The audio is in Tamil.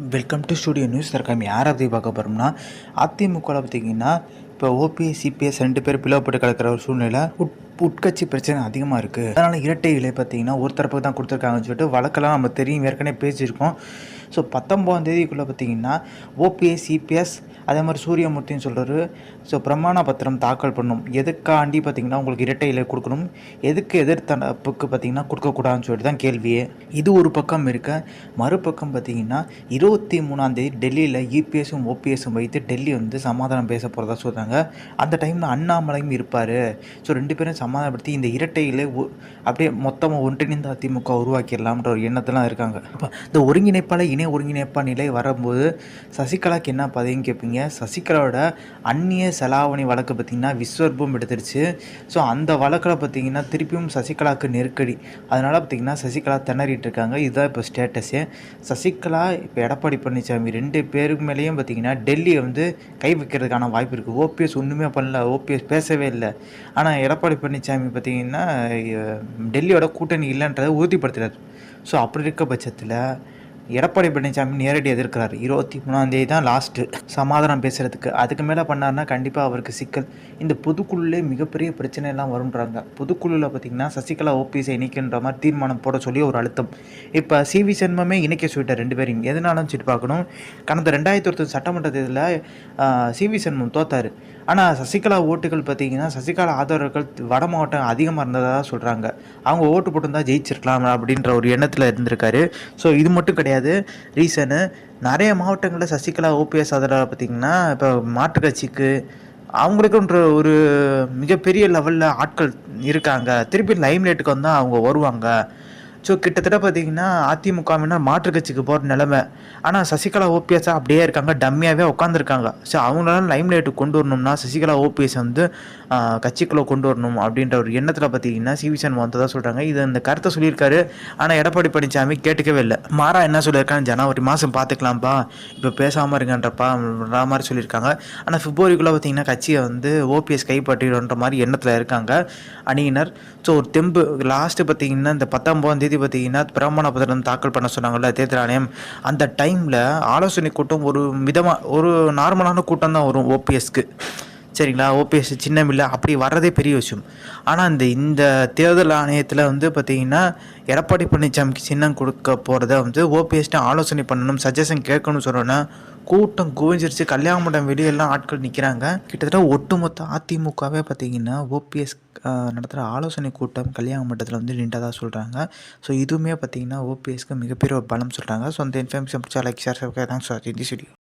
வெல்கம் டு ஸ்டூடியோ நியூஸ் தற்காமி யாரை பற்றி பார்க்க போகிறோம்னா அதிமுகவில் பார்த்தீங்கன்னா இப்போ ஓபிஎஸ் சிபிஎஸ் ரெண்டு பேர் பிளவுப்பட்டு கிடக்கிற ஒரு சூழ்நிலை உட் உட்கட்சி பிரச்சனை அதிகமாக இருக்குது அதனால் இரட்டை இலை பார்த்தீங்கன்னா ஒரு தரப்புக்கு தான் கொடுத்துருக்காங்கன்னு சொல்லிட்டு வழக்கெல்லாம் நம்ம தெரியும் ஏற்கனவே பேசியிருக்கோம். ஸோ பத்தொம்போதாம் தேதிக்குள்ளே பார்த்தீங்கன்னா ஓபிஎஸ் சிபிஎஸ் அதே மாதிரி சூரியமூர்த்தின்னு சொல்கிறாரு ஸோ பிரமாண பத்திரம் தாக்கல் பண்ணணும் எதுக்காண்டி பார்த்தீங்கன்னா உங்களுக்கு இரட்டை இலை கொடுக்கணும். எதுக்கு எதிர்த்தரப்புக்கு பார்த்தீங்கன்னா கொடுக்கக்கூடாதுன்னு சொல்லிட்டு தான் கேள்வியே. இது ஒரு பக்கம் இருக்க. மறுபக்கம் பார்த்தீங்கன்னா இருபத்தி மூணாம் தேதி டெல்லியில் யூபிஎஸும் ஓபிஎஸும் வைத்து டெல்லி வந்து சமாதானம் பேச போகிறதா சொல்கிறாங்க அந்த டைமில் அண்ணாமலையும் இருப்பார். ஸோ ரெண்டு பேரும் சமாதானப்படுத்தி இந்த இரட்டை இலை ஒ- அப்படியே மொத்தமாக ஒன்றிணைந்த அதிமுக உருவாக்கிடலாம்ன்ற ஒரு எண்ணத்தெல்லாம் இருக்காங்க. அப்போ இந்த ஒருங்கிணைப்பால் இணை ஒருங்கிணைப்பா நிலை வரும்போது சசிகலாக்கு என்ன பதவின்னு கேட்பீங்க சசிகலாவோட அந்நிய செலாவணி வழக்கு பார்த்திங்கன்னா விஸ்வரூபம் எடுத்துருச்சு. ஸோ அந்த வழக்கில் பார்த்திங்கன்னா திருப்பியும் சசிகலாவுக்கு நெருக்கடி. அதனால் பார்த்திங்கன்னா சசிகலா திணறிட்டு இருக்காங்க. இதுதான் இப்போ ஸ்டேட்டஸு சசிகலா இப்போ எடப்பாடி பழனிசாமி ரெண்டு பேருக்கு மேலேயும் பார்த்திங்கன்னா டெல்லியை வந்து கை வைக்கிறதுக்கான வாய்ப்பு இருக்குது ஓபிஎஸ் ஒன்றுமே பண்ணல. ஓபிஎஸ் பேசவே இல்லை. ஆனால் எடப்பாடி பழனிசாமி பார்த்திங்கன்னா டெல்லியோட கூட்டணி இல்லைன்றதை உறுதிப்படுத்துகிறார் ஸோ அப்படி இருக்க பட்சத்தில் எடப்பாடி பழனிசாமி நேரடி எதிர்க்கிறார். இருபத்தி மூணாம் தேதி தான் லாஸ்ட்டு சமாதானம் பேசுகிறதுக்கு அதுக்கு மேலே பண்ணாருன்னா கண்டிப்பாக அவருக்கு சிக்கல். இந்த பொதுக்குழுலே மிகப்பெரிய பிரச்சனை எல்லாம் வரும்ன்றாங்க. பொதுக்குழுவில் பார்த்தீங்கன்னா சசிகலா ஓபிஎஸ்ஐ இணைக்கின்ற மாதிரி தீர்மானம் போட சொல்லி ஒரு அழுத்தம். இப்போ சிவி சென்மமே இணைக்க சொல்லிட்டார் ரெண்டு பேரையும். எதனாலும் சொல்லிட்டு பார்க்கணும். கடந்த ரெண்டாயிரத்தி ஒருத்தர் சட்டமன்ற தேர்தலில் சிவி சென்மம் தோத்தார். ஆனால் சசிகலா ஓட்டுகள் பார்த்தீங்கன்னா சசிகலா ஆதரவுகள் வட மாவட்டம் அதிகமாக இருந்ததாக சொல்கிறாங்க அவங்க ஓட்டு போட்டிருந்தா ஜெயிச்சிருக்கலாம் அப்படின்ற ஒரு எண்ணத்தில் இருந்திருக்காரு. ஸோ இது மட்டும் கிடையாது. ரீசனு நிறைய மாவட்டங்களில் சசிகலா ஓபிஎஸ் ஆதரவு பார்த்தீங்கன்னா இப்போ மாற்றுக் கட்சிக்கு அவங்களுக்குன்ற ஒரு மிகப்பெரிய லெவலில் ஆட்கள் இருக்காங்க. திருப்பி லைம்லைட்டுக்கு வந்தால் அவங்க வருவாங்க. ஸோ கிட்டத்தட்ட பார்த்தீங்கன்னா அதிமுகவினர் மாற்றுக் கட்சிக்கு போகிற நிலமை. ஆனால் சசிகலா ஓபிஎஸ்ஸாக அப்படியே இருக்காங்க டம்மியாகவே உட்காந்துருக்காங்க ஸோ அவங்களால லைம் லைட்டுக்கு கொண்டு வரணும்னா சசிகலா ஓபிஎஸ் வந்து கட்சிக்குள்ளே கொண்டு வரணும் அப்படின்ற ஒரு எண்ணத்தில் பார்த்தீங்கன்னா சிவிசன் தான் சொல்கிறாங்க இது இந்த கருத்தை சொல்லியிருக்காரு. ஆனால் எடப்பாடி பழனிசாமி கேட்டுக்கவே இல்லை. மாறா என்ன சொல்லியிருக்காங்க ஜனவரி மாதம் பார்த்துக்கலாம்ப்பா இப்போ பேசாமல் இருங்கன்றப்பா மாதிரி சொல்லியிருக்காங்க. ஆனால் பிப்ரவரிக்குள்ளே பார்த்தீங்கன்னா கட்சியை வந்து ஓபிஎஸ் கைப்பற்றிடுன்ற மாதிரி எண்ணத்தில் இருக்காங்க அணியினர். ஸோ ஒரு தெம்பு லாஸ்ட்டு பார்த்தீங்கன்னா இந்த பத்தொம்போதாம் தேதி பார்த்தீங்கன்னா இனாத் பத்திரம் தாக்கல் பண்ண சொன்னாங்கல்ல தேர்தல் ஆணையம் அந்த டைமில் ஆலோசனை கூட்டம் ஒரு விதமாக ஒரு நார்மலான கூட்டம் தான் வரும் ஓபிஎஸ்க்கு சரிங்களா? ஓபிஎஸ் சின்னமில்லை அப்படி வர்றதே பெரிய விஷயம். ஆனால் இந்த இந்த தேர்தல் ஆணையத்தில் வந்து பார்த்திங்கன்னா எடப்பாடி பழனிசாமிக்கு சின்னம் கொடுக்க போகிறத வந்து ஓபிஎஸ்ட்டு ஆலோசனை பண்ணணும் சஜஷன் கேட்கணும்னு சொன்னோன்னா கூட்டம் குவிஞ்சிருச்சு. கல்யாணமண்டம் வெளியெல்லாம் ஆட்கள் நிற்கிறாங்க கிட்டத்தட்ட ஒட்டுமொத்த அதிமுகவே பார்த்தீங்கன்னா ஓபிஎஸ் நடத்துகிற ஆலோசனை கூட்டம் கல்யாண மண்டபத்தில் வந்து நின்றதாக சொல்கிறாங்க ஸோ இதுவுமே பார்த்தீங்கன்னா ஓபிஎஸ்க்கு மிகப்பெரிய ஒரு பலம் சொல்கிறாங்க ஸோ அந்த இன்ஃபர்மேஷன் பிடிச்சா like share thanks for the video